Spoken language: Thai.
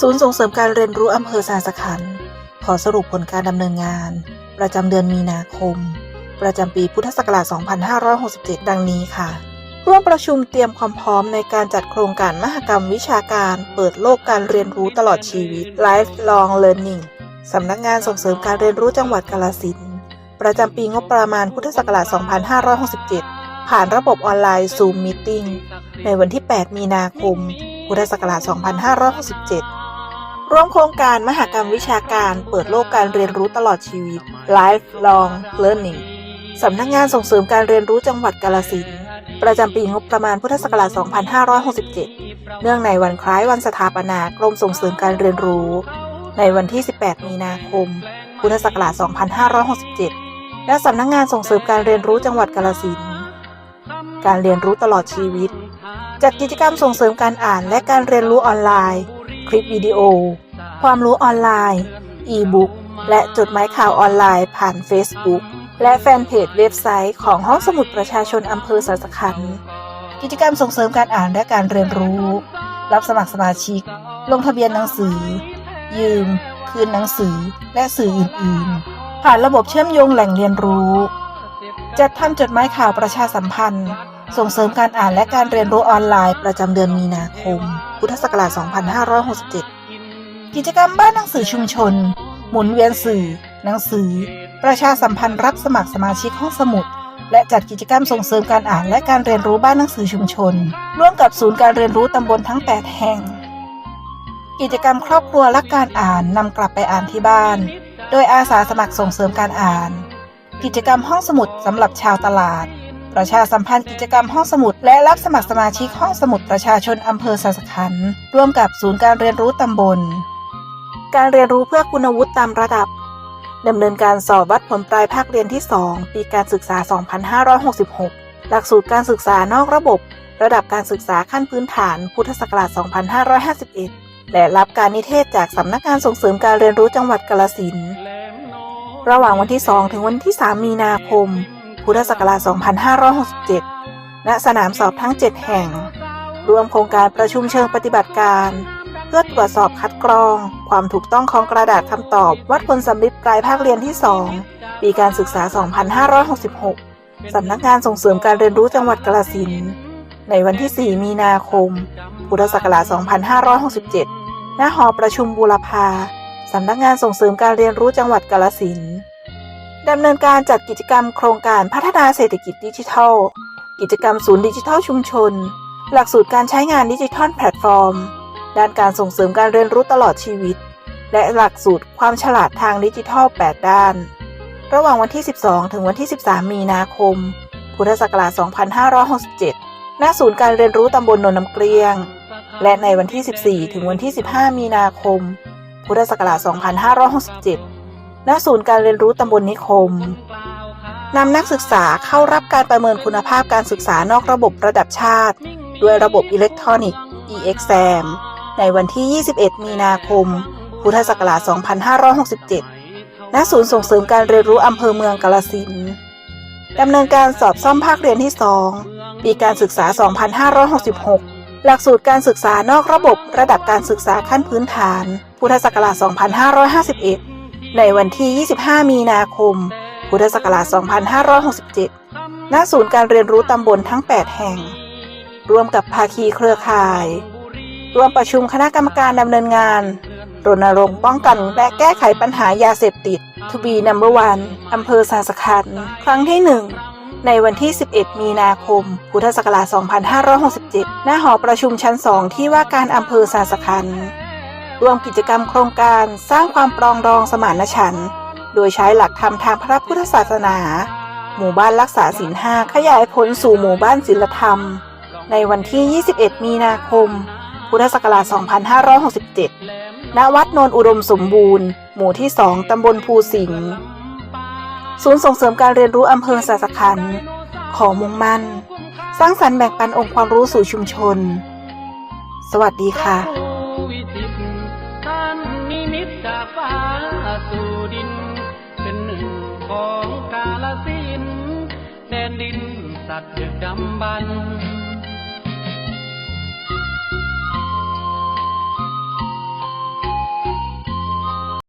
ศูนย์ส่งเสริมการเรียนรู้อำเภอสาสขันขอสรุปผลการดำเนินงาน ประจำเดือนมีนาคม ประจำปีพุทธศักราช 2567 ดังนี้ค่ะ ร่วมประชุมเตรียมความพร้อมในการจัดโครงการมหกรรมวิชาการ เปิดโลกการเรียนรู้ตลอดชีวิต Lifelong Learning สำนักงานส่งเสริมการเรียนรู้จังหวัดกาฬสินประจำปีงบประมาณพุทธศักราช 2567 ผ่านระบบออนไลน์ Zoom Meeting ในวันที่ 8 มีนาคม พุทธศักราช 2567 ร่วมโครงการมหกรรมวิชาการเปิดโลกการเรียนรู้ตลอดชีวิต Lifelong Learning สำนักงานส่งเสริมการเรียนรู้จังหวัดกาฬสินประจำปีงบประมาณพุทธศักราช 2567 เนื่องในวันคล้ายวันสถาปนากรมส่งเสริมการเรียนรู้ ในวันที่ 18 มีนาคม พุทธศักราช 2567 และสำนักงานส่งเสริมการเรียนรู้จังหวัดกาฬสินการเรียนรู้ตลอดชีวิต จัดกิจกรรมส่งเสริมการอ่านและการเรียนรู้ออนไลน์ คลิปวิดีโอ ความรู้ออนไลน์ อีบุ๊กและจดหมายข่าวออนไลน์ผ่าน Facebook และแฟนเพจเว็บไซต์ของห้องสมุดประชาชนอำเภอสัสขันธ์กิจกรรมส่งเสริมการอ่านและการเรียนรู้ รับสมัครสมาชิก ลงทะเบียนหนังสือ ยืม คืนหนังสือ และสื่ออื่น ๆ ผ่านระบบเชื่อมโยงแหล่งเรียนรู้ จัดทำจดหมายข่าวประชาสัมพันธ์ ส่งเสริมการอ่านและการเรียนรู้ออนไลน์ประจำเดือนมีนาคม พุทธศักราช 2567 กิจกรรมบ้านหนังสือชุมชน หมุนเวียนสื่อ หนังสือ ประชาสัมพันธ์รับสมัครสมาชิกห้องสมุด และจัดกิจกรรมส่งเสริมการอ่านและการเรียนรู้บ้านหนังสือชุมชน ร่วมกับศูนย์การเรียนรู้ตำบลทั้ง 8 แห่ง กิจกรรมครอบครัวและการอ่านนำกลับไปอ่านที่บ้าน โดยอาสาสมัครส่งเสริมการอ่าน กิจกรรมห้องสมุดสำหรับชาวตลาด ประชาสัมพันธ์กิจกรรมห้องสมุด และรับสมัครสมาชิกห้องสมุดประชาชนอำเภอสัสขันร่วมกับศูนย์การเรียนรู้ตำบล การเรียนรู้เพื่อคุณวุฒิตามระดับดำเนินการสอบวัดผลปลายภาคเรียนที่ 2 ปีการศึกษา 2566 หลักสูตรการศึกษานอกระบบ ระดับการศึกษาขั้นพื้นฐาน พุทธศักราช 2551 และรับการนิเทศจากสำนักงานส่งเสริมการเรียนรู้จังหวัดกาฬสินระหว่างวันที่ 2 ถึงวันที่ 3 มีนาคม พุทธศักราช 2567 ณ สนามสอบทั้ง 7 แห่ง รวมโครงการประชุมเชิงปฏิบัติการ เพื่อตรวจสอบคัดกรอง ความถูกต้องของกระดาษคำตอบ วัดผลสำลิดปลายภาคเรียนที่ 2 ปีการศึกษา 2566 สำนักงานส่งเสริมการเรียนรู้จังหวัดกาฬสินธุ์ในวันที่ 4 มีนาคม พุทธศักราช 2567 ณ หอประชุมบูรพา สำนักงานส่งเสริมการเรียนรู้จังหวัดกาฬสินธุ์ ดำเนินการจัดกิจกรรมโครงการพัฒนาเศรษฐกิจดิจิทัล กิจกรรมศูนย์ดิจิทัลชุมชน หลักสูตรการใช้งานดิจิทัลแพลตฟอร์ม ด้านการส่งเสริมการเรียนรู้ตลอดชีวิต และหลักสูตรความฉลาดทางดิจิทัล 8 ด้าน ระหว่างวันที่ 12 ถึงวันที่ 13 มีนาคม พุทธศักราช 2567 ณ ศูนย์การเรียนรู้ตำบลนนน้ำเกลียง และในวันที่ 14 ถึงวันที่ 15 มีนาคม พุทธศักราช 2567 ณศูนย์การเรียนรู้ตำบลนิคมนำนักศึกษาเข้ารับการประเมินคุณภาพการศึกษานอกระบบระดับชาติ ด้วยระบบอิเล็กทรอนิกส์ e-exam ในวันที่ 21 มีนาคม พุทธศักราช 2567 ณ ศูนย์ส่งเสริมการเรียนรู้อำเภอเมืองกาฬสินดำเนินการสอบซ่อมภาคเรียนที่ 2 ปีการศึกษา 2566 หลักสูตรการศึกษานอกระบบระดับการศึกษาขั้นพื้นฐาน พุทธศักราช 2551 ในวันที่ 25 มีนาคม พุทธศักราช 2567 ณ ศูนย์การเรียนรู้ตำบลทั้ง 8 แห่ง ร่วมกับภาคีเครือข่าย ร่วมประชุมคณะกรรมการดำเนินงาน รณรงค์ป้องกันและแก้ไขปัญหายาเสพติด To be number one อำเภอสาสขันครั้งที่ 1 ในวันที่ 11 มีนาคม พุทธศักราช 2567 ณ หอประชุมชั้น 2 ที่ว่าการอำเภอสาสขัน ร่วมกิจกรรมโครงการสร้างความปรองดองสมานฉันท์โดยใช้หลักธรรมทางพระพุทธศาสนา หมู่บ้านรักษาศีลห้าขยายผลสู่หมู่บ้านศิลธรรม ในวันที่ 21 มีนาคม พุทธศักราช 2567 ณ วัดโนนอุดมสมบูรณ์ หมู่ที่ 2 ตำบลภูสิงห์ศูนย์ส่งเสริมการเรียนรู้อำเภอสาสขัน ขอมุ่งมั่น สร้างสรรค์แบ่งปันองค์ความรู้สู่ชุมชน สวัสดีค่ะ นนิมิตจากฟ้าสู่ดิน เป็นหนึ่งของกาลสินแดนดินสัตว์ดึกดำบรร